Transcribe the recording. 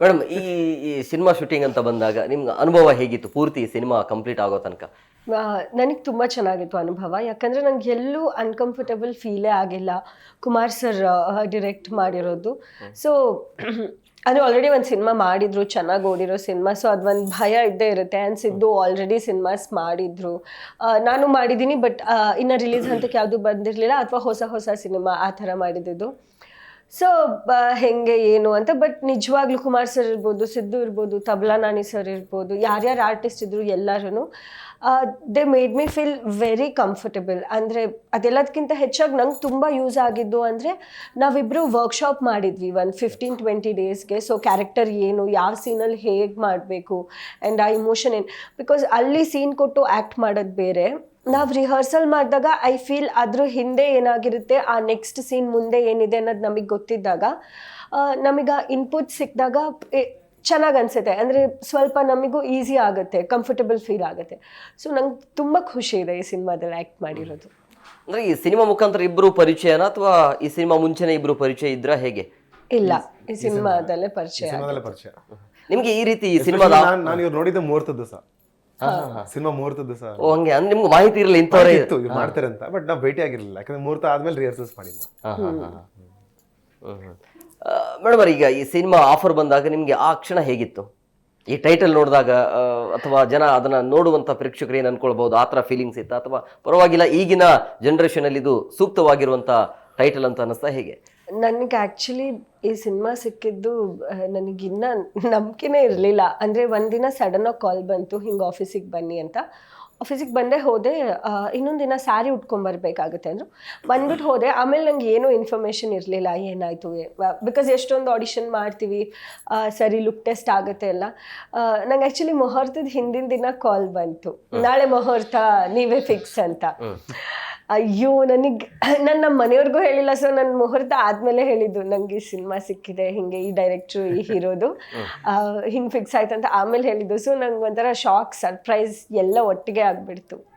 Madam ಈ ಈ cinema shooting ಅಂತ ಬಂದಾಗ ನಿಮ್ಗೆ ಅನುಭವ ಹೇಗಿತ್ತು? ಪೂರ್ತಿ ಸಿನಿಮಾ ಕಂಪ್ಲೀಟ್ ಆಗೋ ತನಕ? ನನಗೆ ತುಂಬ ಚೆನ್ನಾಗಿತ್ತು ಅನುಭವ. ಯಾಕಂದರೆ ನನಗೆ ಎಲ್ಲೂ ಅನ್ಕಂಫರ್ಟಬಲ್ ಫೀಲೇ ಆಗಿಲ್ಲ. ಕುಮಾರ್ ಸರ್ ಡಿರೆಕ್ಟ್ ಮಾಡಿರೋದು. ಸೊ ಅದು ಆಲ್ರೆಡಿ ಒಂದು ಸಿನಿಮಾ ಮಾಡಿದ್ರು ಚೆನ್ನಾಗಿ ಓಡಿರೋ ಸಿನಿಮಾ. ಸೊ ಅದೊಂದು ಭಯ ಇದ್ದೇ ಇರುತ್ತೆ. ಅನ್ಸಿದ್ದು ಸಿದ್ದು ಆಲ್ರೆಡಿ ಸಿನಿಮಾಸ್ ಮಾಡಿದ್ರು. ನಾನು ಮಾಡಿದ್ದೀನಿ ಬಟ್ ಇನ್ನು ರಿಲೀಸ್ ಹಂತಕ್ಕೆ ಯಾವುದು ಬಂದಿರಲಿಲ್ಲ. ಅಥವಾ ಹೊಸ ಹೊಸ ಸಿನಿಮಾ ಆ ಥರ ಮಾಡಿದ್ದು. ಸೊ ಹೆಂಗೆ, ಏನು ಅಂತ ಬಟ್ ನಿಜವಾಗ್ಲೂ ಕುಮಾರ್ ಸರ್ ಇರ್ಬೋದು, ಸಿದ್ದು ಇರ್ಬೋದು, ತಬಲಾ ನಾನಿ ಸರ್ ಇರ್ಬೋದು, ಯಾರ್ಯಾರು ಆರ್ಟಿಸ್ಟ್ ಇದ್ರು ಎಲ್ಲರೂ they made me feel very comfortable ಅಂದರೆ ಅದೆಲ್ಲದಕ್ಕಿಂತ ಹೆಚ್ಚಾಗಿ ನಂಗೆ ತುಂಬ ಯೂಸ್ ಆಗಿದ್ದು ಅಂದರೆ ನಾವಿಬ್ಬರು ವರ್ಕ್ಶಾಪ್ ಮಾಡಿದ್ವಿ ಒಂದು ಫಿಫ್ಟೀನ್ ಟ್ವೆಂಟಿ ಡೇಸ್ಗೆ ಸೊ ಕ್ಯಾರೆಕ್ಟರ್ ಏನು, ಯಾವ ಸೀನಲ್ಲಿ ಹೇಗೆ ಮಾಡಬೇಕು ಆ್ಯಂಡ್ ಆ ಇಮೋಷನ್ ಏನು ಬಿಕಾಸ್ ಅಲ್ಲಿ ಸೀನ್ ಕೊಟ್ಟು ಆ್ಯಕ್ಟ್ ಮಾಡೋದು ಬೇರೆ. ನಾವು ರಿಹರ್ಸಲ್ ಮಾಡಿದಾಗ ಐ ಫೀಲ್ ಅದ್ರ ಹಿಂದೆ ಏನಾಗಿರುತ್ತೆ ಆ ನೆಕ್ಸ್ಟ್ ಸೀನ್ ಮುಂದೆ ಏನಿದೆ ಅನ್ನೋದು ನಮಗೆ ಗೊತ್ತಿದ್ದಾಗ ನಮಗೆ ಇನ್ಪುಟ್ ಸಿಕ್ಕಿದಾಗ ಚೆನ್ನಾಗಿ ಅನಿಸುತ್ತೆ. ಅಂದರೆ ಸ್ವಲ್ಪ ನಮಗೂ ಈಸಿ ಆಗುತ್ತೆ ಕಂಫರ್ಟಬಲ್ ಫೀಲ್ ಆಗುತ್ತೆ. ಸೊ ನಂಗೆ ತುಂಬ ಖುಷಿ ಇದೆ ಈ ಸಿನಿಮಾದಲ್ಲಿ ಆ್ಯಕ್ಟ್ ಮಾಡಿರೋದು. ಅಂದರೆ ಈ ಸಿನಿಮಾ ಮುಖಾಂತರ ಇಬ್ಬರು ಪರಿಚಯನ ಅಥವಾ ಈ ಸಿನಿಮಾ ಮುಂಚೆನೇ ಇಬ್ರು ಪರಿಚಯ ಇದ್ರ ಹೇಗೆ? ಇಲ್ಲ ಈ ಸಿನಿಮಾದಲ್ಲೇ ಪರಿಚಯ ಸಿನಿಮಾದಲ್ಲೇ ಪರಿಚಯ. ನಿಮ್ಗೆ ಈ ರೀತಿ ಈ ಸಿನಿಮಾದ ನಾನು ನಾನು ಇವ್ರು ನೋಡಿದ್ದು ಮೂರ್ತದ್ದು ದಿವಸ ಸಿನಿಮಾ ಮುಹೂರ್ತದ ಸರ್ ಓ ಹಂಗೆ ಅಂದ್ರೆ ನಿಮ್ಗೆ ಮಾಹಿತಿ ಇರಲಿಲ್ಲ ಇಂಥವ್ರೆ ಇತ್ತು ಇವ್ರು ಮಾಡ್ತಾರೆ ಅಂತ ಬಟ್ ನಾವು ಭೇಟಿ ಆಗಿರ್ಲಿಲ್ಲ ಯಾಕಂದ್ರೆ ಮುಹೂರ್ತ ಆದ್ಮೇಲೆ ರಿಹರ್ಸಲ್ಸ್ ಮಾಡಿಲ್ಲ ಮೇಡಮ್ ಈಗ ಈ ಸಿನಿಮಾ ಆಫರ್ ಬಂದಾಗ ನಿಮ್ಗೆ ಆ ಕ್ಷಣ ಹೇಗಿತ್ತು? ಈ ಟೈಟಲ್ ನೋಡಿದಾಗ ಅಥವಾ ಜನ ಅದನ್ನ ನೋಡುವಂತ ಪ್ರೇಕ್ಷಕರು ಏನು ಅನ್ಕೊಳ್ಬಹುದು? ಆ ಥರ ಫೀಲಿಂಗ್ಸ್ ಇತ್ತ? ಅಥವಾ ಪರವಾಗಿಲ್ಲ ಈಗಿನ ಜನರೇಷನ್ ಅಲ್ಲಿ ಇದು ಸೂಕ್ತವಾಗಿರುವಂತ ಟೈಟಲ್ ಅಂತ ಅನಿಸ್ತಾ ಹೇಗೆ? ನನಗೆ ಆ್ಯಕ್ಚುಲಿ ಈ ಸಿನಿಮಾ ಸಿಕ್ಕಿದ್ದು ನನಗಿನ್ನ ನಂಬಿಕೆನೇ ಇರಲಿಲ್ಲ. ಅಂದರೆ ಒಂದಿನ ಸಡನ್ನಾಗಿ ಕಾಲ್ ಬಂತು ಹಿಂಗೆ ಆಫೀಸಿಗೆ ಬನ್ನಿ ಅಂತ. ಆಫೀಸಿಗೆ ಬಂದೆ ಹೋದೆ ಇನ್ನೊಂದು ದಿನ ಸ್ಯಾರಿ ಉಟ್ಕೊಂಬರ್ಬೇಕಾಗುತ್ತೆ ಅಂದರು. ಬಂದ್ಬಿಟ್ಟು ಹೋದೆ ಆಮೇಲೆ ನಂಗೆ ಏನೂ ಇನ್ಫಾರ್ಮೇಷನ್ ಇರಲಿಲ್ಲ ಏನಾಯಿತು ಬಿಕಾಸ್ ಎಷ್ಟೊಂದು ಆಡಿಷನ್ ಮಾಡ್ತೀವಿ ಸರಿ ಲುಕ್ ಟೆಸ್ಟ್ ಆಗುತ್ತೆ ಎಲ್ಲ. ನಂಗೆ ಆ್ಯಕ್ಚುಲಿ ಮುಹೂರ್ತದ ಹಿಂದಿನ ದಿನ ಕಾಲ್ ಬಂತು. ನಾಳೆ ಮುಹೂರ್ತ ನೀವೇ ಫಿಕ್ಸ್ ಅಂತ. ಅಯ್ಯೋ ನನಗೆ ನನ್ನ ನಮ್ಮ ಮನೆಯವ್ರಿಗೂ ಹೇಳಿಲ್ಲ ಸೊ ನನ್ನ ಮುಹೂರ್ತ ಆದಮೇಲೆ ಹೇಳಿದ್ದು. ನನಗೆ ಈ ಸಿನಿಮಾ ಸಿಕ್ಕಿದೆ ಹಿಂಗೆ ಈ ಡೈರೆಕ್ಟ್ರು ಈ ಹೀರೋದು. ಹಿಂಗೆ ಫಿಕ್ಸ್ ಆಯ್ತು ಅಂತ ಆಮೇಲೆ ಹೇಳಿದ್ದು. ಸೊ ನಂಗೆ ಒಂಥರ ಶಾಕ್ ಸರ್ಪ್ರೈಸ್ ಎಲ್ಲ ಒಟ್ಟಿಗೆ ಆಗಿಬಿಡ್ತು.